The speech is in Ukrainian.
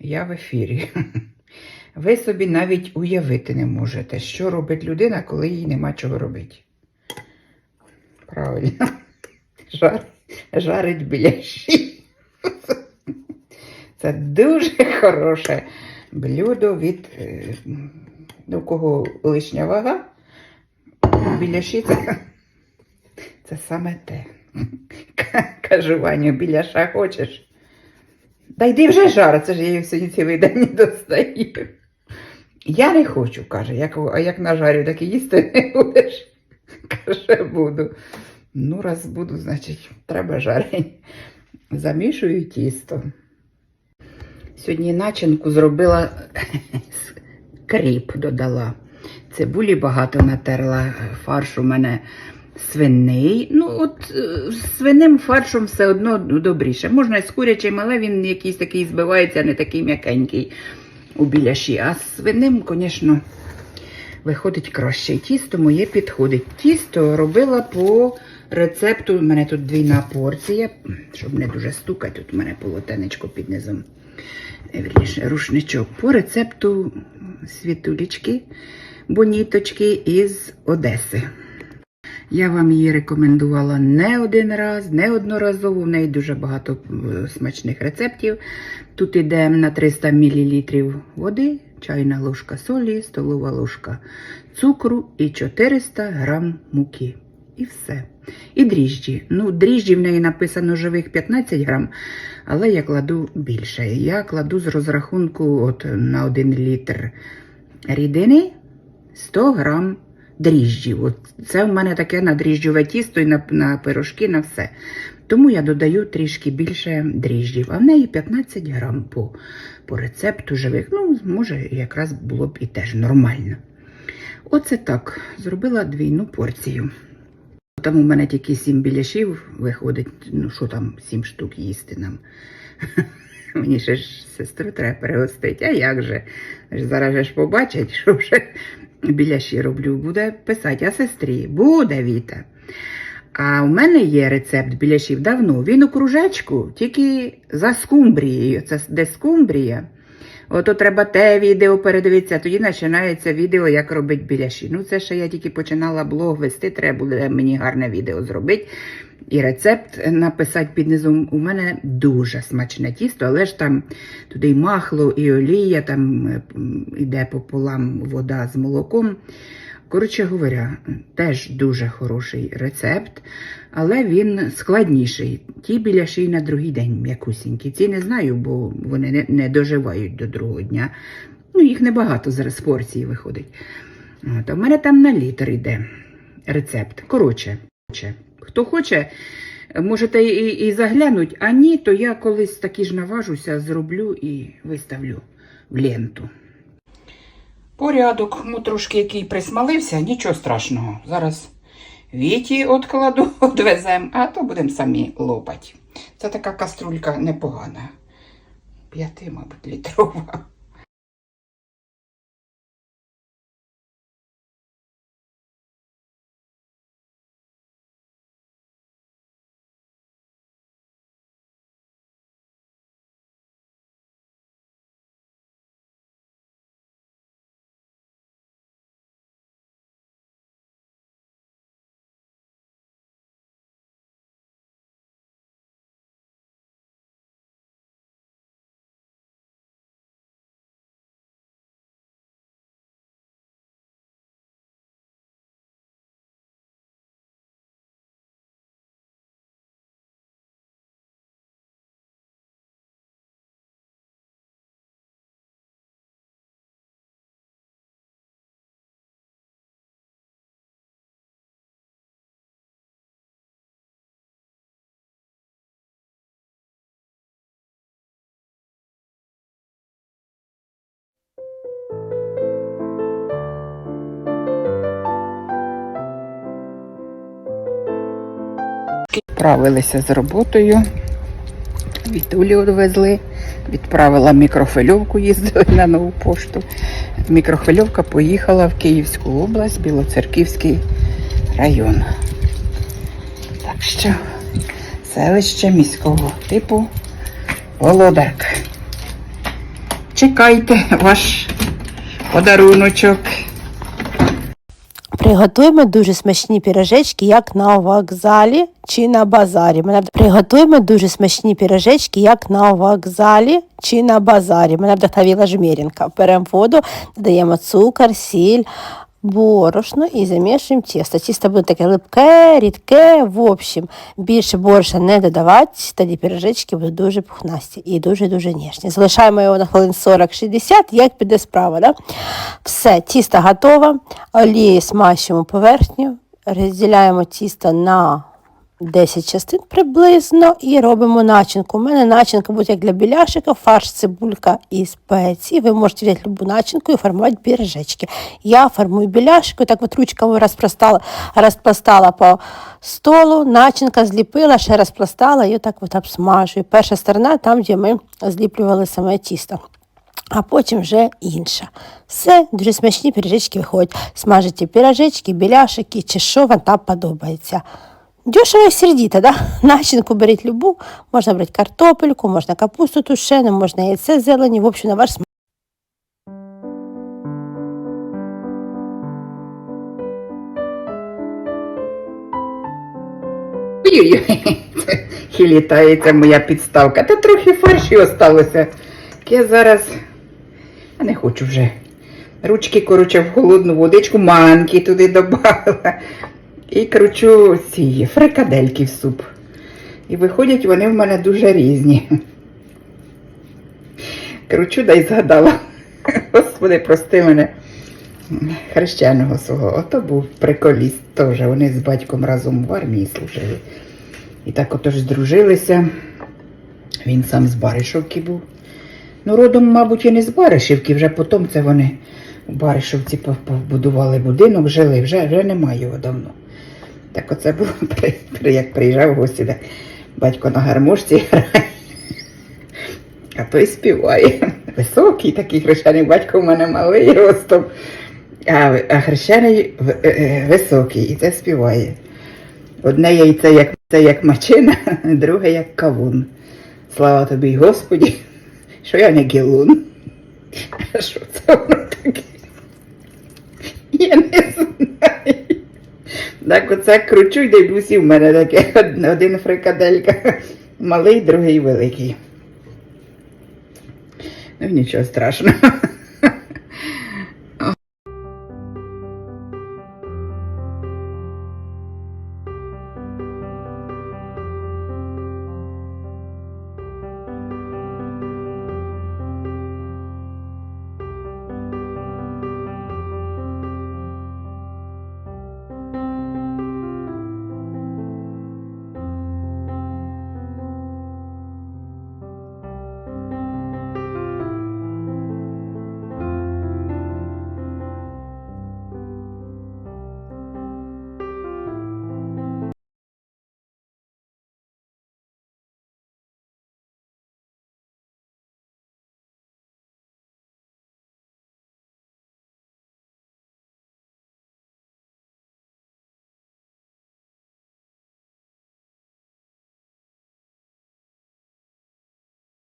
Я в ефірі. Ви собі навіть уявити не можете, що робить людина, коли їй нема чого робити. Правильно. Жар, жарить біляші. Це дуже хороше блюдо від е, ну, кого лишня вага. Біляші це, це саме те. Кажу, Ваню, біляша хочеш? Та йди вже жар, це ж я її сьогодні цілий день не достаю. Я не хочу, каже, як, а як нажарю, так і їсти не будеш. Каже, буду. Ну, раз буду, значить, треба жарень. Замішую тісто. Сьогодні начинку зробила кріп додала. Цибулі багато натерла, фарш у мене свиний. Ну, от е, з свиним фаршем все одно добріше. Можна і з курячим, але він якийсь такий збивається, не такий м'якенький у біляші. А з свиним, звісно, виходить краще. Тісто моє підходить. Тісто робила по рецепту. У мене тут двійна порція, щоб не дуже стукати. Тут у мене полотенечко під низом. е, Вірніше, рушничок. По рецепту світулечки, боніточки із Одеси. Я вам її рекомендувала не один раз, не одноразово. В неї дуже багато е, смачних рецептів. Тут іде на 300 мл води, чайна ложка солі, столова ложка цукру і 400 грам муки. І все. І дріжджі. Ну, дріжджі в неї написано живих 15 грам, але я кладу більше. Я кладу з розрахунку от, на 1 літр рідини 100 грам дріжджів. Це в мене таке на дріжджове тісто і на, на пирожки, на все. Тому я додаю трішки більше дріжджів, а в неї 15 грам по, по рецепту живих. Ну, може, якраз було б і теж нормально. Оце так. Зробила двійну порцію. Там у мене тільки сім біляшів виходить. Ну, що там, сім штук їсти нам. Мені ще ж сестру треба перегостити. А як же? Зараз ж побачать, що вже біляші роблю. Буде писати, а сестрі, буде Віта. А у мене є рецепт біляшів давно. Він у кружечку, тільки за скумбрією. Це де скумбрія. Ото треба те відео передивитися, тоді починається відео, як робити біляші. Ну, це ще я тільки починала блог вести, треба буде мені гарне відео зробити. І рецепт написати під низом. У мене дуже смачне тісто, але ж там туди і махло, і олія, там іде пополам вода з молоком. Коротше говоря, теж дуже хороший рецепт, але він складніший. Ті біляші на другий день м'якусінькі. Ці не знаю, бо вони не, доживають до другого дня. Ну, їх небагато зараз порції виходить. От, а в мене там на літр йде рецепт. Коротше, хто хоче, можете і, і заглянуть, а ні, то я колись таки ж наважуся, зроблю і виставлю в ленту. Порядок, ну який присмалився, нічого страшного. Зараз віті откладу, відвеземо, а то будемо самі лопати. Це така каструлька непогана. П'яти, мабуть, літрова. Справилися з роботою. Вітулі відвезли, відправила мікрохвильовку, їздили на нову пошту. Мікрохвильовка поїхала в Київську область, Білоцерківський район. Так що селище міського типу Володарка. чекайте ваш подаруночок. Приготуємо дуже смачні пірожечки, як на вокзалі чи на базарі. Мене приготуємо дуже смачні пірожечки, як на вокзалі чи на базарі. Мене вдохновила жмірінка. Беремо воду, додаємо цукор, сіль, борошно і замішуємо тісто. Тісто буде таке липке, рідке, в общем, більше борошна не додавати, тоді пірожечки будуть дуже пухнасті і дуже-дуже ніжні. Залишаємо його на хвилин 40-60, як піде справа. Да? Все, тісто готове, олією смащуємо поверхню, розділяємо тісто на 10 частин приблизно і робимо начинку. У мене начинка буде як для біляшика, фарш, цибулька і спеції. Ви можете взяти любу начинку і формувати пірожечки. Я формую біляшику, так от ручками розпластала, розпластала по столу, начинка зліпила, ще розпластала і отак от обсмажую. Перша сторона там, де ми зліплювали саме тісто а потім вже інша. Все, дуже смачні пірожечки виходять. Смажите пірожечки, біляшики чи що вам там подобається. Дешево і сердіто, да? Начинку беріть любу, можна брати картопельку, можна капусту тушену, можна яйце зелені, в общем, на ваш смак. І моя підставка. Та трохи фарші осталося. Я зараз я не хочу вже. Ручки, коротше, в холодну водичку, манки туди додала. І кручу ці фрикадельки в суп. І виходять вони в мене дуже різні. Кручу да й згадала. Господи, прости мене. Хрещеного свого. Ото був приколіст теж. Вони з батьком разом в армії служили. І так отож здружилися. Він сам з Баришовки був. Ну, родом, мабуть, і не з Баришівки, вже потім це вони у Баришівці пов- побудували будинок, жили, вже, вже немає його давно. Так оце було, як приїжджав гості, так батько на гармошці грає, а той співає. Високий такий хрещений батько в мене малий ростом, а, хрещений е, е, високий, і це співає. Одне яйце як, це як мачина, друге як кавун. Слава тобі, Господі, що я не гілун. А що це воно таке? Я не знаю. Так оце кручу й дивлюсь, і в мене таке один фрикаделька. Малий, другий великий. Ну нічого страшного.